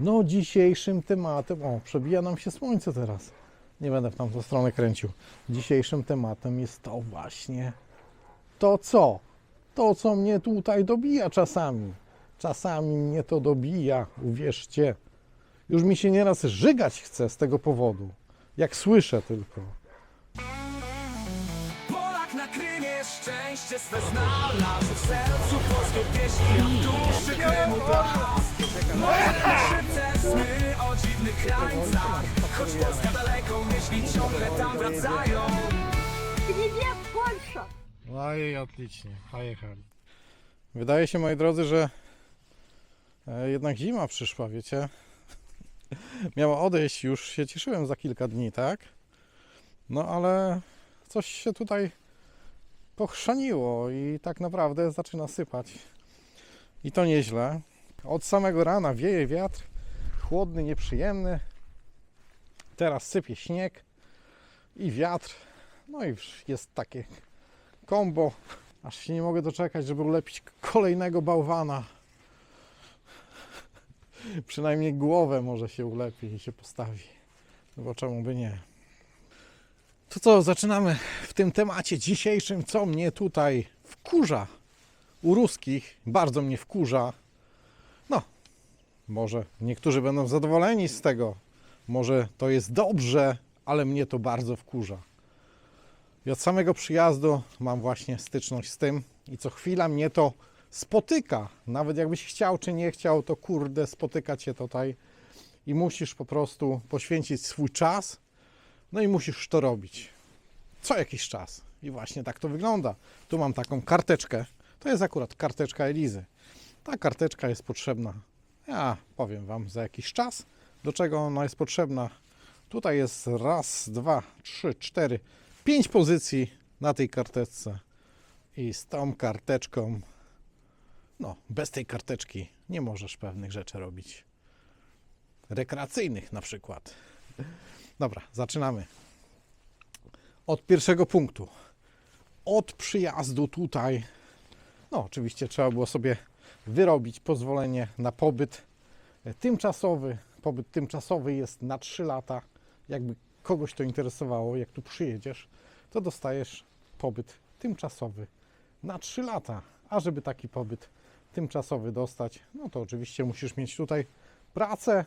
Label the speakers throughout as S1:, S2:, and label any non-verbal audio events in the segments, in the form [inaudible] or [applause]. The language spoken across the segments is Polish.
S1: No, dzisiejszym tematem, o, przebija nam się słońce teraz. Nie będę w tamtą stronę kręcił. Dzisiejszym tematem jest to właśnie to co? To, co mnie tutaj dobija czasami. Czasami mnie to dobija, uwierzcie. Już mi się nieraz żygać chce z tego powodu. Jak słyszę tylko.
S2: Szczęście swe znalazł w sercu polskiej pieśni, a w duszy Krymu blask. Moje szyce sny o dziwnych krańcach, choć Polska daleko, myśli ciągle tam wracają.
S3: Gdzie
S1: Polsza? Ojej, odlicznie, pojechali. Wydaje się, moi drodzy, że e, jednak zima przyszła, wiecie. Miała odejść, już się cieszyłem za kilka dni, tak? No ale coś się tutaj pochrzaniło i tak naprawdę zaczyna sypać. I to nieźle. Od samego rana wieje wiatr, chłodny, nieprzyjemny. Teraz sypie śnieg i wiatr. No i jest takie kombo. Aż się nie mogę doczekać, żeby ulepić kolejnego bałwana. Przynajmniej głowę może się ulepi i się postawi. No bo czemu by nie? To co, zaczynamy w tym temacie dzisiejszym, co mnie tutaj wkurza u ruskich. Bardzo mnie wkurza. No, może niektórzy będą zadowoleni z tego. Może to jest dobrze, ale mnie to bardzo wkurza. I od samego przyjazdu mam właśnie styczność z tym i co chwila mnie to spotyka. Nawet jakbyś chciał czy nie chciał, to kurde spotyka cię tutaj i musisz po prostu poświęcić swój czas, no i musisz to robić. Co jakiś czas. I właśnie tak to wygląda. Tu mam taką karteczkę. To jest akurat karteczka Elizy. Ta karteczka jest potrzebna. Ja powiem Wam za jakiś czas, do czego ona jest potrzebna. Tutaj jest raz, dwa, trzy, cztery, pięć pozycji na tej karteczce. I z tą karteczką, no, bez tej karteczki nie możesz pewnych rzeczy robić. Rekreacyjnych na przykład. Dobra, zaczynamy. Od pierwszego punktu. Od przyjazdu tutaj, no oczywiście trzeba było sobie wyrobić pozwolenie na pobyt e, tymczasowy. Pobyt tymczasowy jest na 3 lata. Jakby kogoś to interesowało, jak tu przyjedziesz, to dostajesz pobyt tymczasowy na 3 lata. A żeby taki pobyt tymczasowy dostać, no to oczywiście musisz mieć tutaj pracę,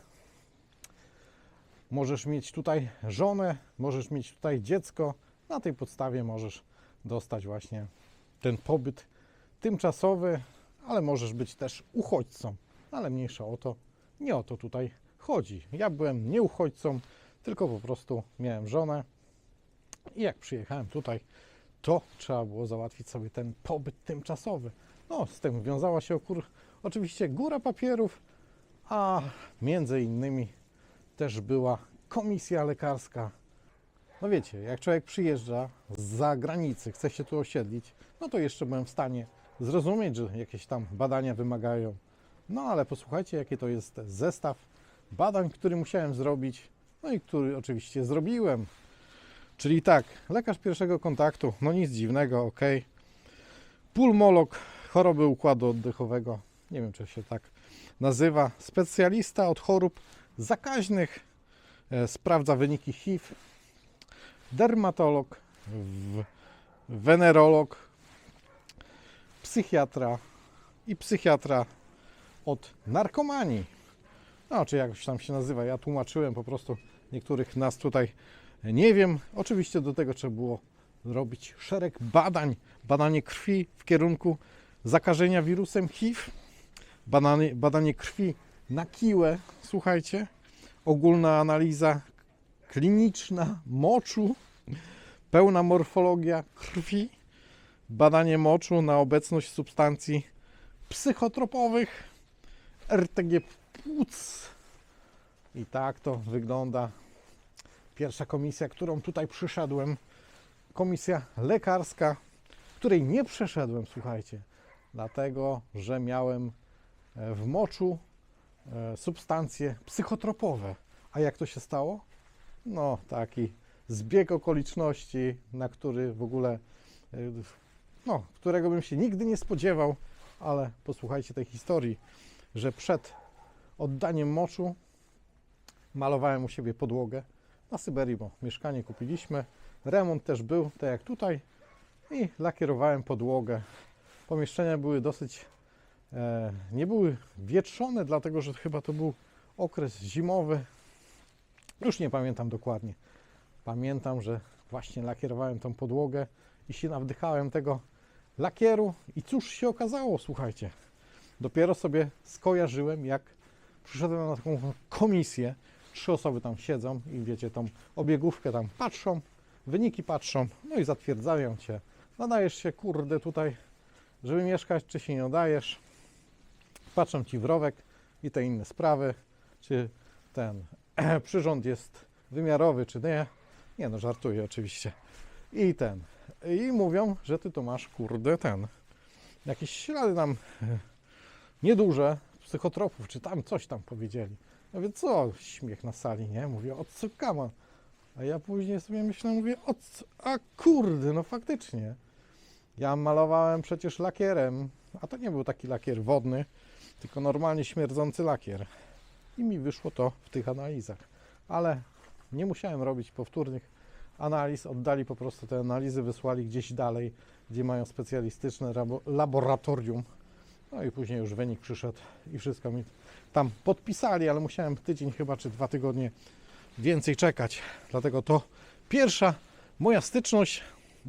S1: możesz mieć tutaj żonę, możesz mieć tutaj dziecko. Na tej podstawie możesz dostać właśnie ten pobyt tymczasowy, ale możesz być też uchodźcą. Ale mniejsza o to, nie o to tutaj chodzi. Ja byłem nie uchodźcą, tylko po prostu miałem żonę i jak przyjechałem tutaj, to trzeba było załatwić sobie ten pobyt tymczasowy. No, z tym wiązała się okur, oczywiście góra papierów, a między innymi też była komisja lekarska. No wiecie, jak człowiek przyjeżdża z zagranicy, chce się tu osiedlić, no to jeszcze byłem w stanie zrozumieć, że jakieś tam badania wymagają. No ale posłuchajcie, jaki to jest zestaw badań, który musiałem zrobić, no i który oczywiście zrobiłem. Czyli tak, lekarz pierwszego kontaktu, no nic dziwnego, ok. Pulmolog choroby układu oddechowego, nie wiem czy się tak nazywa, specjalista od chorób zakaźnych, e, sprawdza wyniki HIV, dermatolog, wenerolog, psychiatra i psychiatra od narkomanii. No, czy jakoś tam się nazywa. Ja tłumaczyłem po prostu niektórych nas tutaj nie wiem. Oczywiście do tego trzeba było zrobić szereg badań. Badanie krwi w kierunku zakażenia wirusem HIV, badanie, badanie krwi na kiłę, słuchajcie, ogólna analiza kliniczna moczu, pełna morfologia krwi, badanie moczu na obecność substancji psychotropowych, RTG płuc. I tak to wygląda pierwsza komisja, którą tutaj przyszedłem. Komisja lekarska, której nie przeszedłem, słuchajcie, dlatego że miałem w moczu substancje psychotropowe. A jak to się stało? No, taki zbieg okoliczności, na który w ogóle, e, no, którego bym się nigdy nie spodziewał, ale posłuchajcie tej historii, że przed oddaniem moczu malowałem u siebie podłogę na Syberii, bo mieszkanie kupiliśmy. Remont też był, tak jak tutaj. I lakierowałem podłogę. Pomieszczenia były dosyć, e, nie były wietrzone, dlatego że chyba to był okres zimowy. Już nie pamiętam dokładnie. Pamiętam, że właśnie lakierowałem tą podłogę i się nawdychałem tego lakieru. I cóż się okazało, słuchajcie. Dopiero sobie skojarzyłem, jak przyszedłem na taką komisję. Trzy osoby tam siedzą i wiecie, tą obiegówkę tam patrzą, wyniki patrzą, no i zatwierdzają cię. Nadajesz się, kurde, tutaj, żeby mieszkać, czy się nie nadajesz. Patrzą ci w rowek i te inne sprawy, czy ten [clears throat] przyrząd jest wymiarowy, czy nie. Nie no, żartuję oczywiście. I ten. I mówią, że ty to masz, kurde, ten. Jakieś ślady tam e, nieduże psychotropów, czy tam coś tam powiedzieli. Ja mówię, co? Śmiech na sali, nie? Mówię, o co kama? A ja później sobie myślę, mówię, o co? A kurde, no faktycznie. Ja malowałem przecież lakierem, a to nie był taki lakier wodny, tylko normalnie śmierdzący lakier. I mi wyszło to w tych analizach. Ale nie musiałem robić powtórnych analiz, oddali po prostu te analizy, wysłali gdzieś dalej, gdzie mają specjalistyczne laboratorium. No i później już wynik przyszedł i wszystko mi tam podpisali, ale musiałem tydzień chyba czy dwa tygodnie więcej czekać. Dlatego to pierwsza moja styczność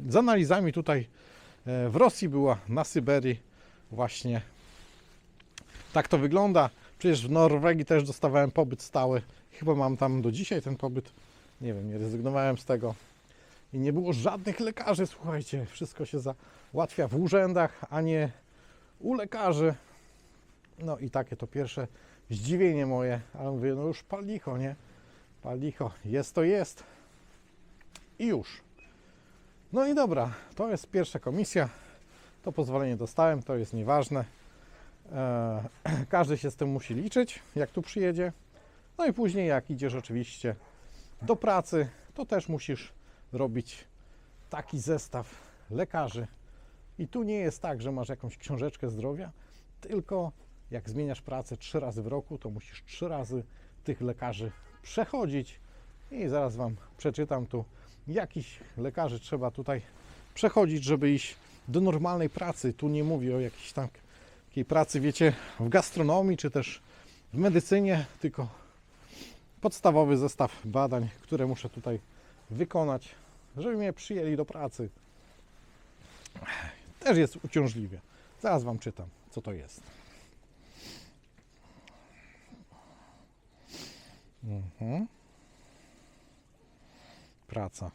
S1: z analizami tutaj e, w Rosji była na Syberii właśnie. Tak to wygląda. Przecież w Norwegii też dostawałem pobyt stały. Chyba mam tam do dzisiaj ten pobyt. Nie wiem, nie rezygnowałem z tego. I nie było żadnych lekarzy, słuchajcie. Wszystko się załatwia w urzędach, a nie u lekarzy. No i takie to pierwsze zdziwienie moje, ale mówię, no już pal licho, nie? Pal licho, jest to jest. I już. No i dobra, to jest pierwsza komisja. To pozwolenie dostałem, to jest nieważne. Eee, [clears throat] każdy się z tym musi liczyć, jak tu przyjedzie. No i później, jak idziesz oczywiście do pracy, to też musisz robić taki zestaw lekarzy. I tu nie jest tak, że masz jakąś książeczkę zdrowia, tylko jak zmieniasz pracę trzy razy w roku, to musisz trzy razy tych lekarzy przechodzić. I zaraz Wam przeczytam tu, jakich lekarzy trzeba tutaj przechodzić, żeby iść do normalnej pracy. Tu nie mówię o jakiejś tam takiej pracy, wiecie, w gastronomii czy też w medycynie, tylko podstawowy zestaw badań, które muszę tutaj wykonać, żeby mnie przyjęli do pracy. Też jest uciążliwie. Zaraz Wam czytam, co to jest. Mhm. Praca.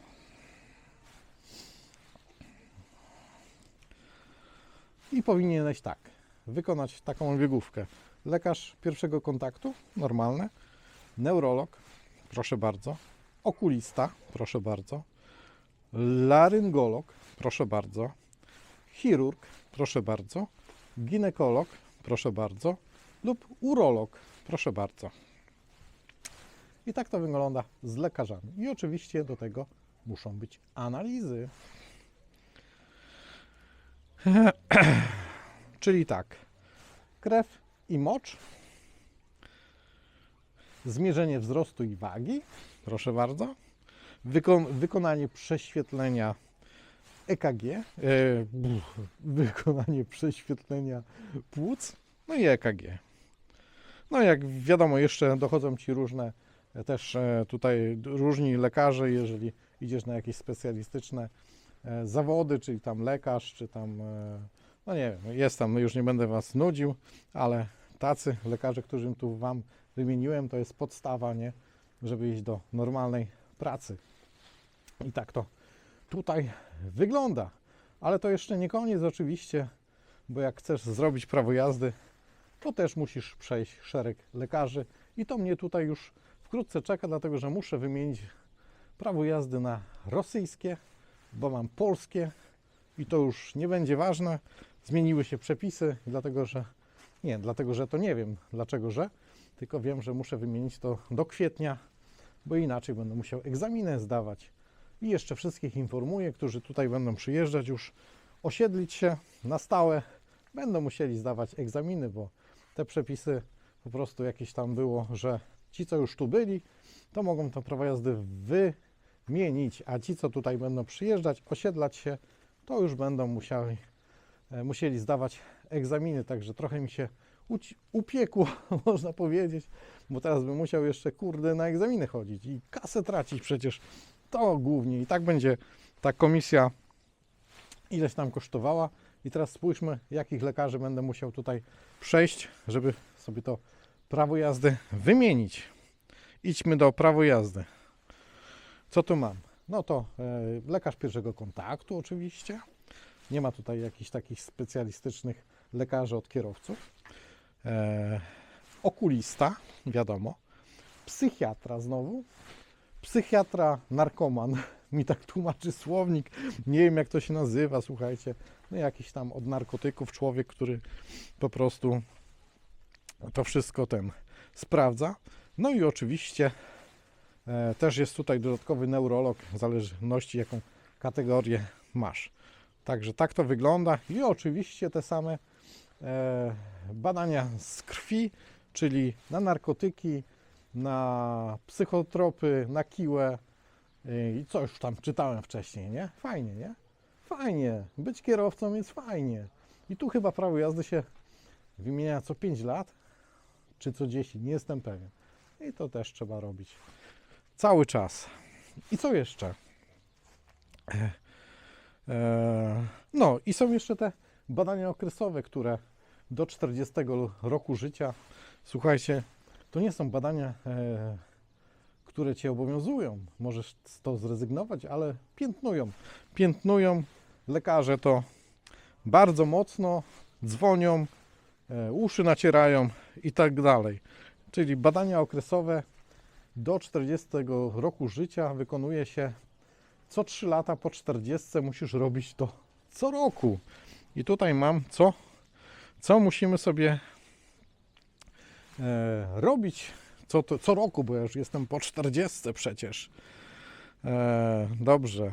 S1: I powinieneś tak, wykonać taką biegówkę. Lekarz pierwszego kontaktu, normalne. Neurolog, proszę bardzo. Okulista, proszę bardzo. Laryngolog, proszę bardzo. Chirurg, proszę bardzo. Ginekolog, proszę bardzo. Lub urolog, proszę bardzo. I tak to wygląda z lekarzami. I oczywiście do tego muszą być analizy. [clears throat] Czyli tak, krew i mocz, zmierzenie wzrostu i wagi, proszę bardzo, Wykon wykonanie prześwietlenia EKG, e, buf, wykonanie prześwietlenia płuc, no i EKG. No jak wiadomo, jeszcze dochodzą Ci różne e, też e, tutaj różni lekarze, jeżeli idziesz na jakieś specjalistyczne e, zawody, czyli tam lekarz, czy tam, e, no nie wiem, jest tam, już nie będę Was nudził, ale tacy lekarze, którym tu Wam wymieniłem, to jest podstawa, nie, żeby iść do normalnej pracy. I tak to tutaj wygląda. Ale to jeszcze nie koniec oczywiście, bo jak chcesz zrobić prawo jazdy, to też musisz przejść szereg lekarzy i to mnie tutaj już wkrótce czeka, dlatego że muszę wymienić prawo jazdy na rosyjskie, bo mam polskie i to już nie będzie ważne. Zmieniły się przepisy, dlatego że nie, dlatego że to nie wiem dlaczego, że tylko wiem, że muszę wymienić to do kwietnia, bo inaczej będę musiał egzaminę zdawać. I jeszcze wszystkich informuję, którzy tutaj będą przyjeżdżać już, osiedlić się na stałe, będą musieli zdawać egzaminy, bo te przepisy po prostu jakieś tam było, że Ci, co już tu byli, to mogą to prawo jazdy wymienić, a ci, co tutaj będą przyjeżdżać, osiedlać się, to już będą musieli, musieli zdawać egzaminy, także trochę mi się upiekło, [laughs] można powiedzieć, bo teraz bym musiał jeszcze, kurde, na egzaminy chodzić i kasę tracić przecież. To głównie i tak będzie ta komisja ileś tam kosztowała. I teraz spójrzmy, jakich lekarzy będę musiał tutaj przejść, żeby sobie to prawo jazdy wymienić. Idźmy do prawo jazdy. Co tu mam? No to e, lekarz pierwszego kontaktu oczywiście. Nie ma tutaj jakichś takich specjalistycznych lekarzy od kierowców. E, okulista, wiadomo. Psychiatra znowu. Psychiatra, narkoman. [laughs] Mi tak tłumaczy słownik. Nie wiem, jak to się nazywa, słuchajcie. No jakiś tam od narkotyków człowiek, który po prostu to wszystko ten sprawdza. No i oczywiście e, też jest tutaj dodatkowy neurolog, w zależności jaką kategorię masz. Także tak to wygląda. I oczywiście te same e, badania z krwi, czyli na narkotyki, na psychotropy, na kiłę y, i co już tam czytałem wcześniej, nie? Fajnie, nie? Fajnie. Być kierowcą jest fajnie. I tu chyba prawo jazdy się wymienia co 5 lat, czy co 10, nie jestem pewien. I to też trzeba robić cały czas. I co jeszcze? E, No i są jeszcze te badania okresowe, które do 40 roku życia, słuchajcie, to nie są badania, e, które cię obowiązują. Możesz z to zrezygnować, ale piętnują. Piętnują. Lekarze to bardzo mocno dzwonią, e, uszy nacierają i tak dalej. Czyli badania okresowe do 40 roku życia wykonuje się co 3 lata po 40 musisz robić to co roku. I tutaj mam co, co musimy sobie e, robić co, to, co roku, bo ja już jestem po 40 przecież. E, dobrze.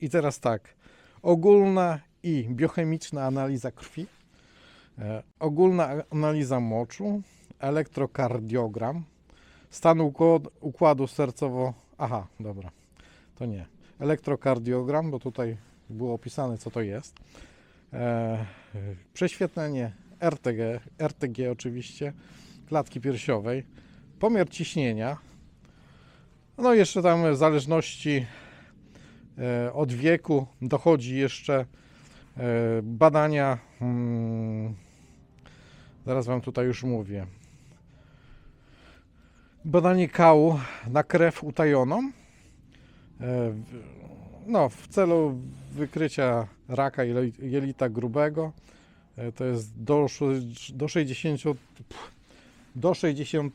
S1: I teraz tak. Ogólna i biochemiczna analiza krwi, e, ogólna analiza moczu, elektrokardiogram, stan układu, układu sercowo... Aha, dobra, to nie. Elektrokardiogram, bo tutaj było opisane, co to jest. E, prześwietlenie RTG, RTG oczywiście, klatki piersiowej, pomiar ciśnienia. No jeszcze tam w zależności e, od wieku dochodzi jeszcze e, badania. mm, Zaraz Wam tutaj już mówię. Badanie kału na krew utajoną. E, No, w celu wykrycia raka jeli- jelita grubego. E, To jest do, do 60 pff, do 60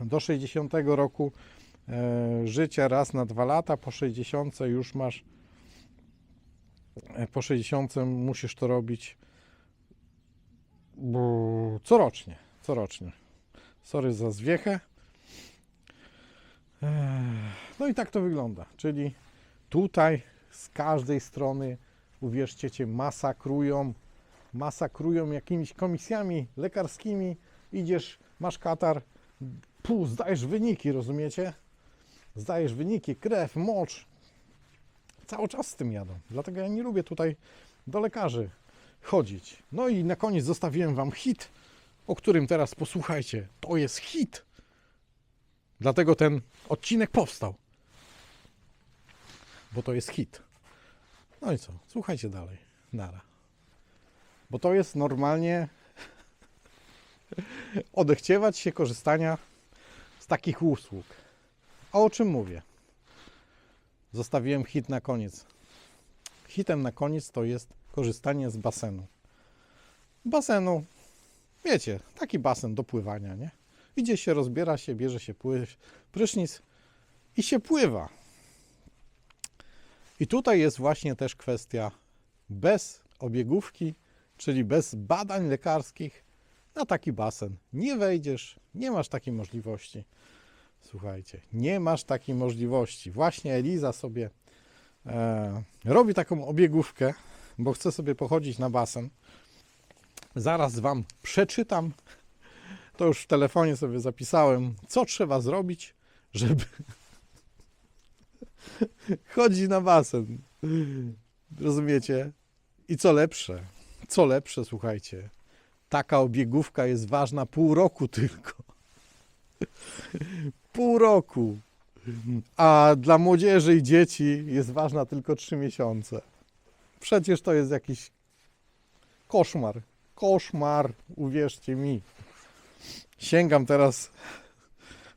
S1: do 60 roku e, życia raz na dwa lata, po 60 już masz po 60 musisz to robić bo, corocznie, corocznie. Sorry za zwiechę. No i tak to wygląda, czyli tutaj z każdej strony, uwierzcie cię, masakrują, masakrują jakimiś komisjami lekarskimi, idziesz, masz katar, pół, zdajesz wyniki, rozumiecie? Zdajesz wyniki, krew, mocz. Cały czas z tym jadą. Dlatego ja nie lubię tutaj do lekarzy chodzić. No i na koniec zostawiłem Wam hit, o którym teraz posłuchajcie. To jest hit. Dlatego ten odcinek powstał. Bo to jest hit. No i co? Słuchajcie dalej. Nara. Bo to jest normalnie [laughs] odechciewać się korzystania z takich usług. A o czym mówię? Zostawiłem hit na koniec. Hitem na koniec to jest korzystanie z basenu. Basenu, wiecie, taki basen do pływania, nie? Idzie się, rozbiera się, bierze się prysznic i się pływa. I tutaj jest właśnie też kwestia bez obiegówki, czyli bez badań lekarskich, na taki basen nie wejdziesz, nie masz takiej możliwości. Słuchajcie, nie masz takiej możliwości. Właśnie Eliza sobie e, robi taką obiegówkę, bo chce sobie pochodzić na basen. Zaraz Wam przeczytam to już w telefonie sobie zapisałem, co trzeba zrobić, żeby [laughs] chodzić na basen. Rozumiecie? I co lepsze, co lepsze, słuchajcie, taka obiegówka jest ważna pół roku tylko. [laughs] Pół roku. A dla młodzieży i dzieci jest ważna tylko trzy miesiące. Przecież to jest jakiś koszmar. Koszmar, uwierzcie mi. Sięgam teraz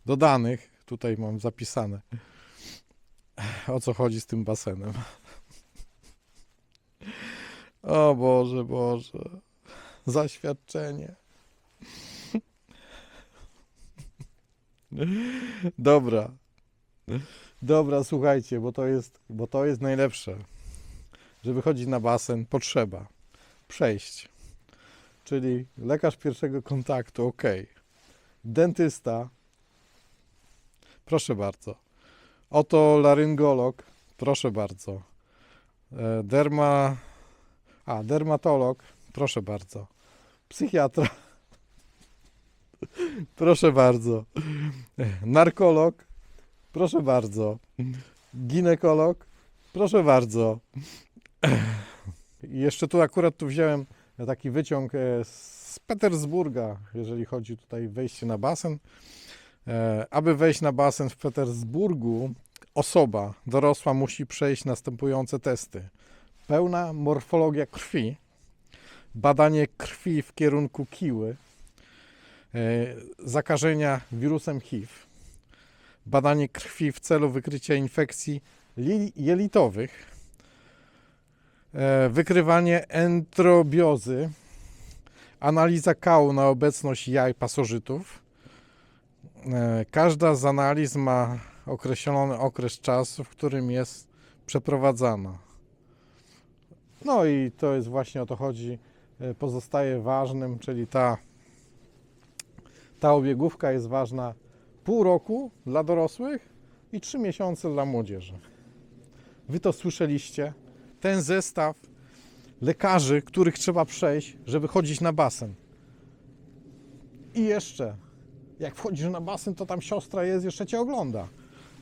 S1: do danych. Tutaj mam zapisane. O co chodzi z tym basenem. O Boże, Boże. Zaświadczenie. Dobra. Dobra, słuchajcie, bo to jest, bo to jest najlepsze. Żeby chodzić na basen, potrzeba przejść. Czyli lekarz pierwszego kontaktu, ok. Dentysta, proszę bardzo. Oto laryngolog, proszę bardzo. E, Derma, a dermatolog, proszę bardzo. Psychiatra, [laughs] proszę bardzo. Narkolog, proszę bardzo. Ginekolog, proszę bardzo. [laughs] I jeszcze tu akurat tu wziąłem taki wyciąg e, z Petersburga, jeżeli chodzi tutaj wejście na basen. E, Aby wejść na basen w Petersburgu, osoba dorosła musi przejść następujące testy. Pełna morfologia krwi, badanie krwi w kierunku kiły, e, zakażenia wirusem HIV, badanie krwi w celu wykrycia infekcji li- jelitowych, wykrywanie entrobiozy, analiza kału na obecność jaj pasożytów. E, Każda z analiz ma określony okres czasu, w którym jest przeprowadzana. No i to jest właśnie o to chodzi. E, Pozostaje ważnym, czyli ta, ta obiegówka jest ważna pół roku dla dorosłych i trzy miesiące dla młodzieży. Wy to słyszeliście? Ten zestaw lekarzy, których trzeba przejść, żeby chodzić na basen. I jeszcze, jak wchodzisz na basen, to tam siostra jest, jeszcze cię ogląda.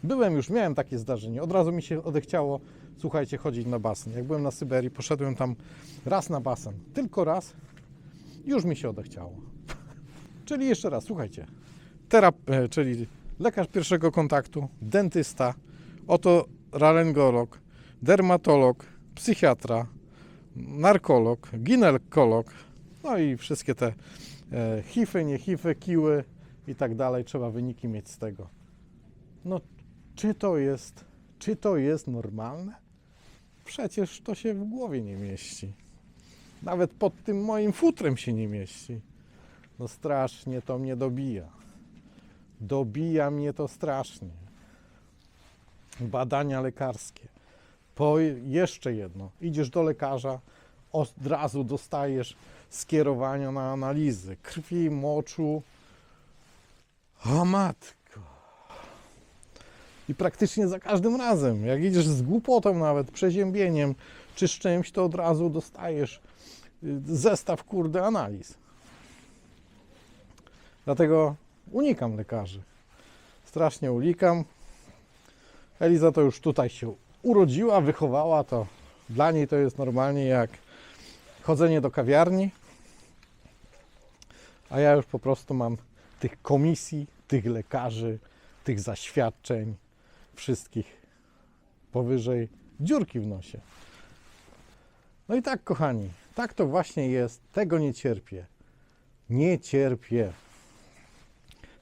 S1: Byłem już, miałem takie zdarzenie. Od razu mi się odechciało, słuchajcie, chodzić na basen. Jak byłem na Syberii, poszedłem tam raz na basen. Tylko raz. Już mi się odechciało. [laughs] czyli jeszcze raz, słuchajcie. Terap, e, czyli lekarz pierwszego kontaktu, dentysta, oto laryngolog, dermatolog, psychiatra, narkolog, ginekolog, no i wszystkie te e, hify, nie hify, kiły i tak dalej. Trzeba wyniki mieć z tego. No, czy to jest, czy to jest normalne? Przecież to się w głowie nie mieści. Nawet pod tym moim futrem się nie mieści. No strasznie to mnie dobija. Dobija mnie to strasznie. Badania lekarskie. Po jeszcze jedno. Idziesz do lekarza, od razu dostajesz skierowania na analizy krwi, moczu. O matko. I praktycznie za każdym razem, jak idziesz z głupotą nawet, przeziębieniem czy z czymś, to od razu dostajesz y, zestaw kurde analiz. Dlatego unikam lekarzy. Strasznie unikam. Eliza to już tutaj się urodziła, wychowała, to dla niej to jest normalnie jak chodzenie do kawiarni. A ja już po prostu mam tych komisji, tych lekarzy, tych zaświadczeń, wszystkich powyżej dziurki w nosie. No i tak, kochani, tak to właśnie jest. Tego nie cierpię. Nie cierpię.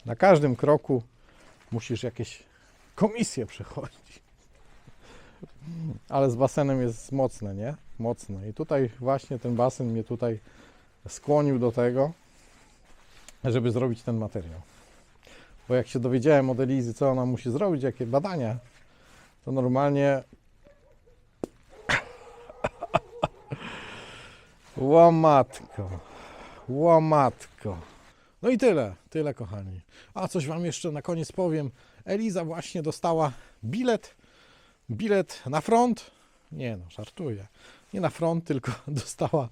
S1: Na każdym kroku musisz jakieś komisje przechodzić. Ale z basenem jest mocne, nie? Mocne. I tutaj właśnie ten basen mnie tutaj skłonił do tego, żeby zrobić ten materiał. Bo jak się dowiedziałem od Elizy, co ona musi zrobić, jakie badania, to normalnie [laughs] łamatko, łamatko. No i tyle, tyle kochani. A coś Wam jeszcze na koniec powiem. Eliza właśnie dostała bilet, bilet na front. Nie no, żartuję. Nie na front, tylko [laughs] dostała,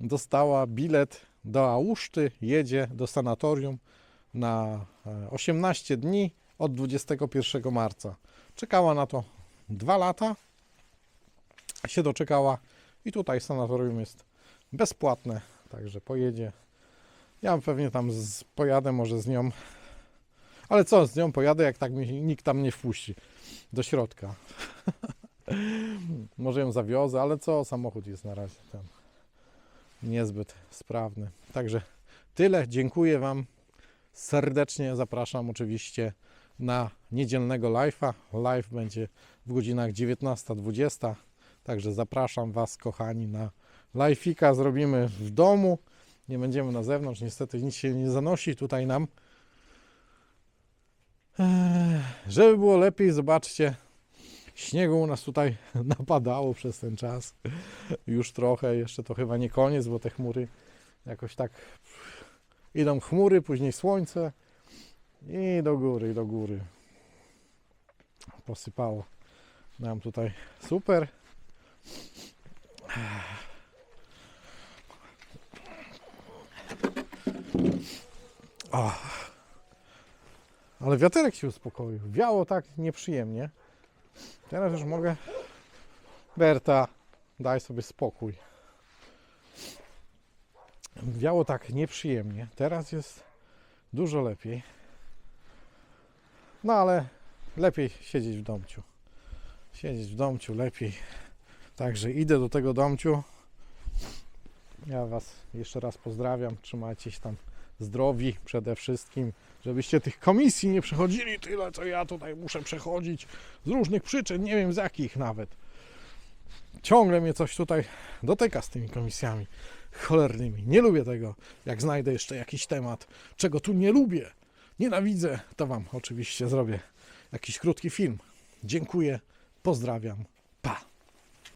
S1: dostała bilet do Ałuszty, jedzie do sanatorium na e, 18 dni od 21 marca. Czekała na to dwa lata, się doczekała i tutaj sanatorium jest bezpłatne, także pojedzie. Ja pewnie tam z, pojadę może z nią, ale co, z nią pojadę, jak tak mi nikt tam nie wpuści do środka. [laughs] może ją zawiozę, ale co, samochód jest na razie ten niezbyt sprawny. Także tyle, dziękuję Wam serdecznie, zapraszam oczywiście na niedzielnego live'a. Live będzie w godzinach 19-20. Także zapraszam Was, kochani, na live'ika. Zrobimy w domu. Nie będziemy na zewnątrz. Niestety nic się nie zanosi tutaj nam. Żeby było lepiej, zobaczcie. Śniegu u nas tutaj [laughs] napadało przez ten czas. Już trochę, jeszcze to chyba nie koniec, bo te chmury jakoś tak idą chmury, później słońce i do góry, i do góry. Posypało nam tutaj super. Ach. Ale wiaterek się uspokoił. Wiało tak nieprzyjemnie. Teraz już mogę. Berta, daj sobie spokój. Wiało tak nieprzyjemnie. Teraz jest dużo lepiej. No ale lepiej siedzieć w domciu. Siedzieć w domciu lepiej. Także idę do tego domciu. Ja Was jeszcze raz pozdrawiam. Trzymajcie się tam zdrowi przede wszystkim, żebyście tych komisji nie przechodzili tyle, co ja tutaj muszę przechodzić z różnych przyczyn, nie wiem z jakich nawet. Ciągle mnie coś tutaj dotyka z tymi komisjami cholernymi. Nie lubię tego. Jak znajdę jeszcze jakiś temat, czego tu nie lubię, nienawidzę, to Wam oczywiście zrobię jakiś krótki film. Dziękuję, pozdrawiam.